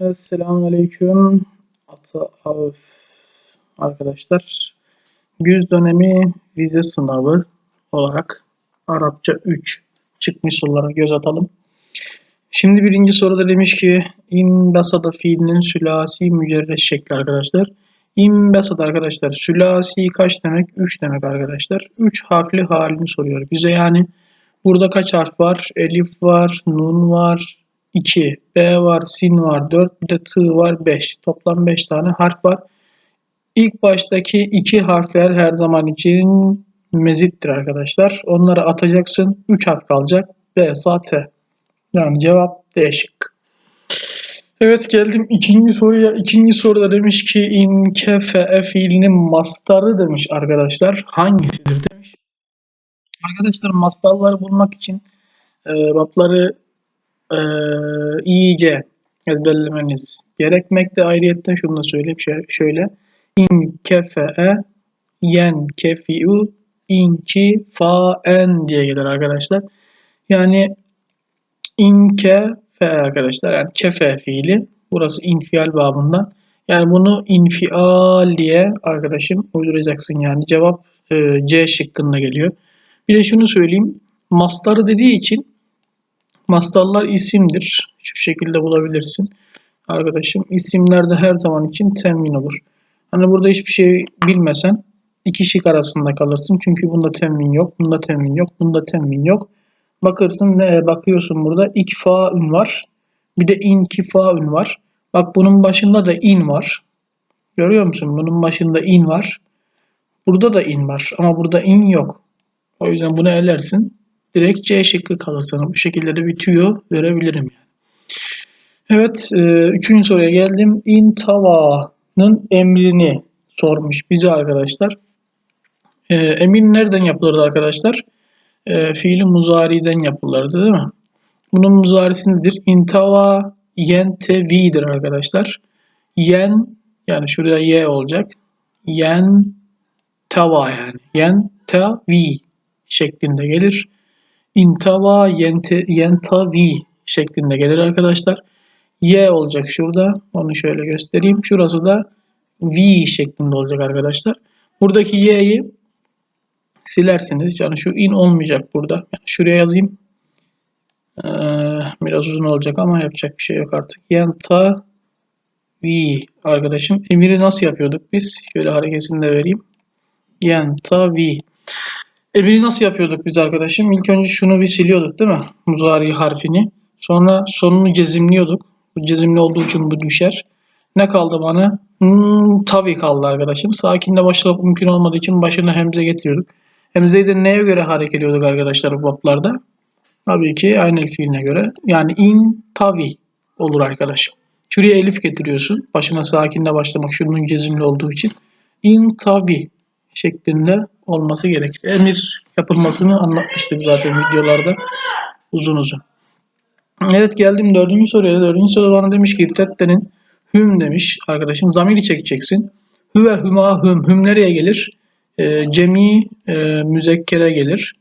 Esselamu Aleyküm. Ata Avf arkadaşlar. Güz dönemi vize sınavı olarak Arapça 3 çıkmış sorulara göz atalım. Şimdi birinci soruda demiş ki in basada fiilinin sülasi mücerres şekli arkadaşlar. İn basada arkadaşlar sülasi kaç demek? 3 demek arkadaşlar. 3 harfli halini soruyor bize yani. Burada kaç harf var? Elif var, nun var, 2, B var, sin var 4, bir de t var 5. Toplam 5 tane harf var. İlk baştaki iki harfler her zaman için mezittir arkadaşlar. Onları atacaksın. 3 harf kalacak. B, S, T. Yani cevap D şık. Evet geldim ikinci soruya. İkinci soruda demiş ki in kefe e fiilinin mastarı demiş arkadaşlar. Hangisidir demiş. Arkadaşlar mastarları bulmak için e, babları e, iyice ezberlemeniz gerekmekte. Ayrıyetten şunu da söyleyeyim şöyle. İn kefe'e yen kefi'u inki fa'en diye gelir arkadaşlar. Yani inke fe arkadaşlar yani kefe fiili. Burası infial babından. Yani bunu infial diye arkadaşım uyduracaksın yani. Cevap e, C şıkkında geliyor. Bir de şunu söyleyeyim. Mastarı dediği için mastarlar isimdir. Şu şekilde bulabilirsin. Arkadaşım isimlerde her zaman için temin olur. Hani burada hiçbir şey bilmesen iki şık arasında kalırsın. Çünkü bunda temin yok, bunda temin yok, bunda temin yok. Bakırsın ne bakıyorsun burada ikfaün var. Bir de inkifaün var. Bak bunun başında da in var. Görüyor musun? Bunun başında in var. Burada da in var ama burada in yok. O yüzden bunu elersin. Direkt C şıkkı kalır. Bu şekilde de bir tüyo verebilirim. Evet, e, üçüncü soruya geldim. In tava'nın emrini sormuş bize arkadaşlar. E, nereden yapılırdı arkadaşlar? E, fiili muzari'den yapılırdı değil mi? Bunun muzarisi nedir? İntava yen tevi'dir arkadaşlar. Yen yani şurada y olacak. Yen tava yani. Yen tavi şeklinde gelir. İntava yente, yentavi şeklinde gelir arkadaşlar. Y olacak şurada. Onu şöyle göstereyim. Şurası da V şeklinde olacak arkadaşlar. Buradaki Y'yi silersiniz. Yani şu in olmayacak burada. Yani şuraya yazayım. Ee, biraz uzun olacak ama yapacak bir şey yok artık. Yenta V arkadaşım. Emiri nasıl yapıyorduk biz? Şöyle hareketini de vereyim. Yenta V. Emiri nasıl yapıyorduk biz arkadaşım? İlk önce şunu bir siliyorduk değil mi? Muzari harfini. Sonra sonunu cezimliyorduk. Bu cezimli olduğu için bu düşer. Ne kaldı bana? Hmm, tavi kaldı arkadaşım. Sakinle başlamak mümkün olmadığı için başına hemze getiriyorduk. Hemzeyi de neye göre hareket ediyorduk arkadaşlar bu bablarda? Tabii ki aynı fiiline göre. Yani in tavi olur arkadaşım. Şuraya elif getiriyorsun. Başına sakinle başlamak şunun cezimli olduğu için. In tavi şeklinde olması gerekir. Emir yapılmasını anlatmıştık zaten videolarda uzun uzun. Evet geldim dördüncü soruya. Dördüncü soru bana demiş ki tettenin hüm demiş arkadaşım. Zamiri çekeceksin. Hü ve hüma hüm. Hüm nereye gelir? E, cemi e, müzekkere gelir.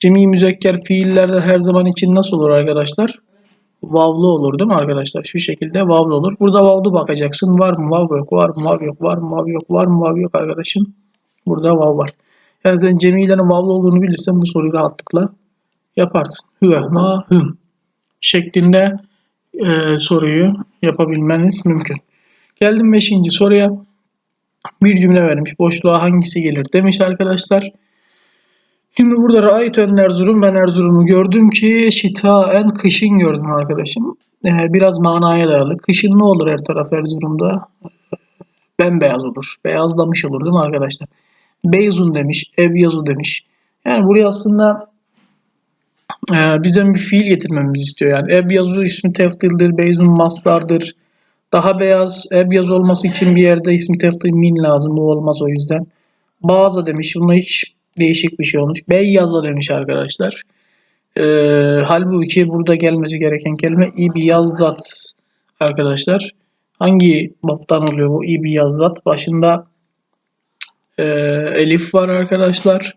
Cemi müzekker fiillerde her zaman için nasıl olur arkadaşlar? Vavlu olur değil mi arkadaşlar? Şu şekilde vavlu olur. Burada vavlu bakacaksın. Var mı vav yok, var mı vav yok, var mı vav yok, var mı vav yok arkadaşım. Burada vav var. Yani sen cemilerin vavlu olduğunu bilirsen bu soruyu rahatlıkla yaparsın. Hü ma hüm şeklinde e, soruyu yapabilmeniz mümkün. Geldim 5. soruya. Bir cümle vermiş. Boşluğa hangisi gelir demiş arkadaşlar. Şimdi burada Ra'ayt ön Erzurum. Ben Erzurum'u gördüm ki şitaen kışın gördüm arkadaşım. Ee, biraz manaya dayalı. Kışın ne olur her taraf Erzurum'da? Bembeyaz olur. Beyazlamış olur değil mi arkadaşlar? Beyzun demiş. Evyazu demiş. Yani buraya aslında e, bize bir fiil getirmemizi istiyor. Yani Evyazu ismi teftildir. Beyzun maslardır. Daha beyaz Ebyaz olması için bir yerde ismi teftil min lazım. Bu olmaz o yüzden. Bazı demiş. Bunda hiç değişik bir şey olmuş. Beyyaza demiş arkadaşlar. Ee, halbuki burada gelmesi gereken kelime ibiyazzat arkadaşlar. Hangi baptan oluyor bu ibiyazzat? Başında e, elif var arkadaşlar.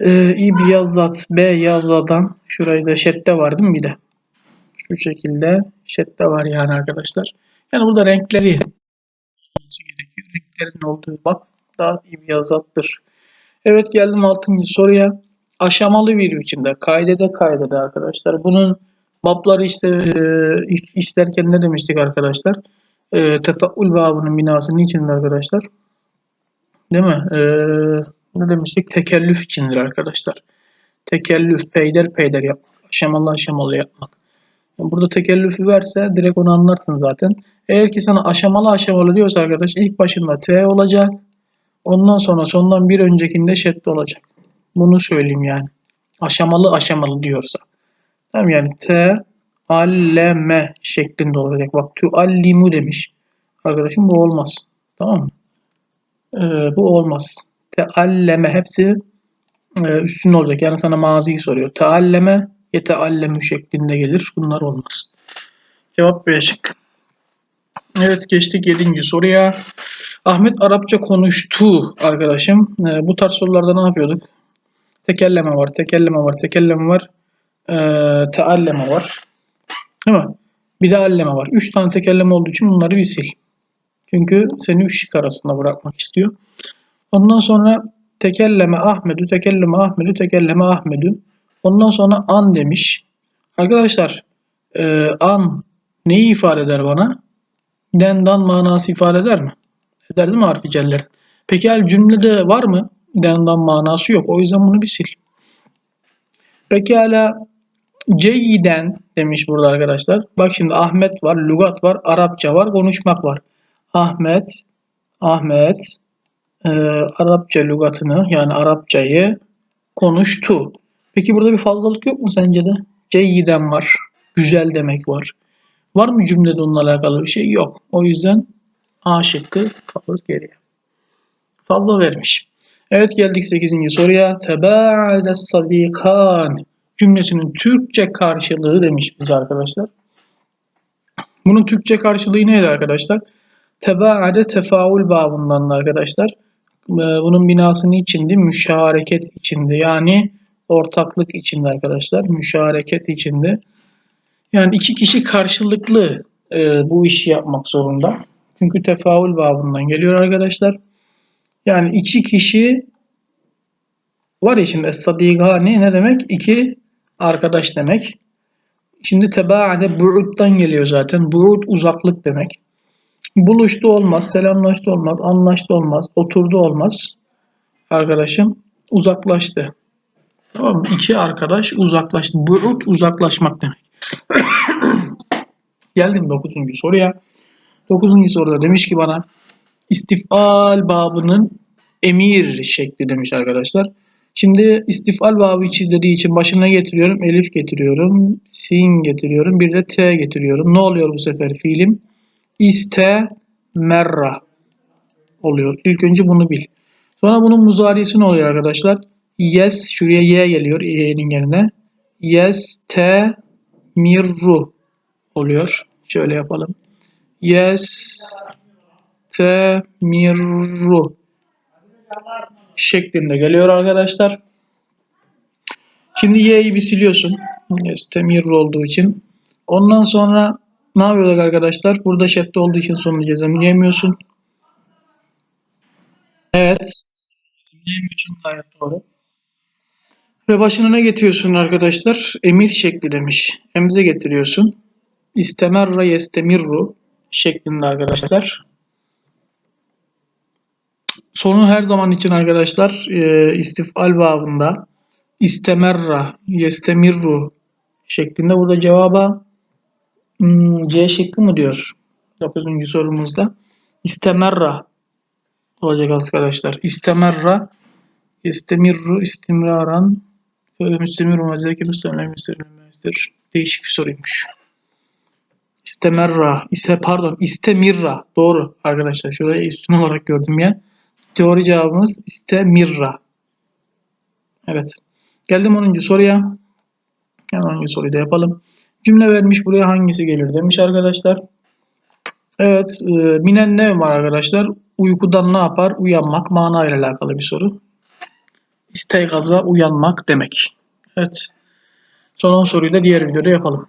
E, ibiyazzat B yazadan şurayı da şedde var değil mi bir de? Şu şekilde şedde var yani arkadaşlar. Yani burada renkleri gerekiyor. Renklerin olduğu bak iyi bir yazattır. Evet geldim 6. soruya. Aşamalı bir biçimde kaydede kaydede arkadaşlar. Bunun babları işte e, iş- işlerken ne demiştik arkadaşlar? E, tefeül babının binası niçindir arkadaşlar? Değil mi? E, ne demiştik? Tekellüf içindir arkadaşlar. Tekellüf, peyder peyder yapmak. Aşamalı aşamalı yapmak. Burada tekellüfü verse direkt onu anlarsın zaten. Eğer ki sana aşamalı aşamalı diyorsa arkadaş ilk başında T olacak. Ondan sonra sondan bir öncekinde şedde olacak. Bunu söyleyeyim yani. Aşamalı aşamalı diyorsa. Tamam yani T alleme şeklinde olacak. Bak tuallimu demiş. Arkadaşım bu olmaz. Tamam mı? Ee, bu olmaz. Tealleme hepsi e, üstün olacak. Yani sana maziyi soruyor. Tealleme yeteallemu şeklinde gelir. Bunlar olmaz. Cevap B şıkkı. Evet geçtik 7. soruya. Ahmet Arapça konuştu arkadaşım. Ee, bu tarz sorularda ne yapıyorduk? Tekelleme var, tekelleme var, tekelleme var. Ee, tealleme var. Değil mi? Bir de alleme var. 3 tane tekelleme olduğu için bunları bir sil. Çünkü seni 3 şık arasında bırakmak istiyor. Ondan sonra tekelleme Ahmedü, tekelleme Ahmedü, tekelleme Ahmedü. Ondan sonra an demiş. Arkadaşlar e, an neyi ifade eder bana? Dendan manası ifade eder mi? Eder değil mi harfi celler? Peki el cümlede var mı? Dendan manası yok. O yüzden bunu bir sil. Peki hala ceyiden demiş burada arkadaşlar. Bak şimdi Ahmet var, lügat var, Arapça var, konuşmak var. Ahmet, Ahmet e, Arapça lügatını yani Arapçayı konuştu. Peki burada bir fazlalık yok mu sence de? Ceyyiden var. Güzel demek var. Var mı cümlede onunla alakalı bir şey? Yok. O yüzden A şıkkı kalır geriye. Fazla vermiş. Evet geldik 8. soruya. Tebaade sadikan cümlesinin Türkçe karşılığı demiş bize arkadaşlar. Bunun Türkçe karşılığı neydi arkadaşlar? Tebaade tefaul babından arkadaşlar. Ee, Bunun binası içindi? Müşareket içinde. Yani ortaklık içinde arkadaşlar. Müşareket içinde. Yani iki kişi karşılıklı e, bu işi yapmak zorunda. Çünkü tefaul babından geliyor arkadaşlar. Yani iki kişi var ya şimdi es-sadigani ne demek? İki arkadaş demek. Şimdi tebaade bu'ud'dan geliyor zaten. Bu'ud uzaklık demek. Buluştu olmaz, selamlaştı olmaz, anlaştı olmaz, oturdu olmaz. Arkadaşım uzaklaştı. Tamam mı? İki arkadaş uzaklaştı. Bu'ud uzaklaşmak demek. Geldim 9. soruya. 9. soruda demiş ki bana istifal babının emir şekli demiş arkadaşlar. Şimdi istifal babı içi dediği için başına getiriyorum. Elif getiriyorum. Sin getiriyorum. Bir de T getiriyorum. Ne oluyor bu sefer fiilim? İstemerra oluyor. İlk önce bunu bil. Sonra bunun muzarisi ne oluyor arkadaşlar? Yes şuraya Y geliyor Y'nin yerine. Yes te mirru oluyor. Şöyle yapalım. Yes te mirru şeklinde geliyor arkadaşlar. Şimdi y'yi bir siliyorsun. Estemir olduğu için. Ondan sonra ne yapıyorduk arkadaşlar? Burada şedde olduğu için sonunu cezemleyemiyorsun. Evet. Cezemleyemiyorsun gayet doğru. Ve başına ne getiriyorsun arkadaşlar? Emir şekli demiş. Emze getiriyorsun. İstemerra yestemirru şeklinde arkadaşlar. Sonu her zaman için arkadaşlar e, istifal babında istemerra, yestemirru şeklinde. Burada cevaba hmm, C şıkkı mı diyor? 9. sorumuzda. İstemerra olacak arkadaşlar. İstemerra, istemirru, istimraran müstemirru ve zeki müstemlemesidir. Değişik bir soruymuş. İstemerra, ise pardon istemirra. Doğru arkadaşlar. Şuraya üstün olarak gördüm ya. Doğru cevabımız istemirra. Evet. Geldim 10. soruya. Hemen 10. soruyu da yapalım. Cümle vermiş buraya hangisi gelir demiş arkadaşlar. Evet. E, minen ne var arkadaşlar? Uykudan ne yapar? Uyanmak. Mana ile alakalı bir soru. İsteygaza uyanmak demek. Evet. Son 10 soruyu da diğer videoda yapalım.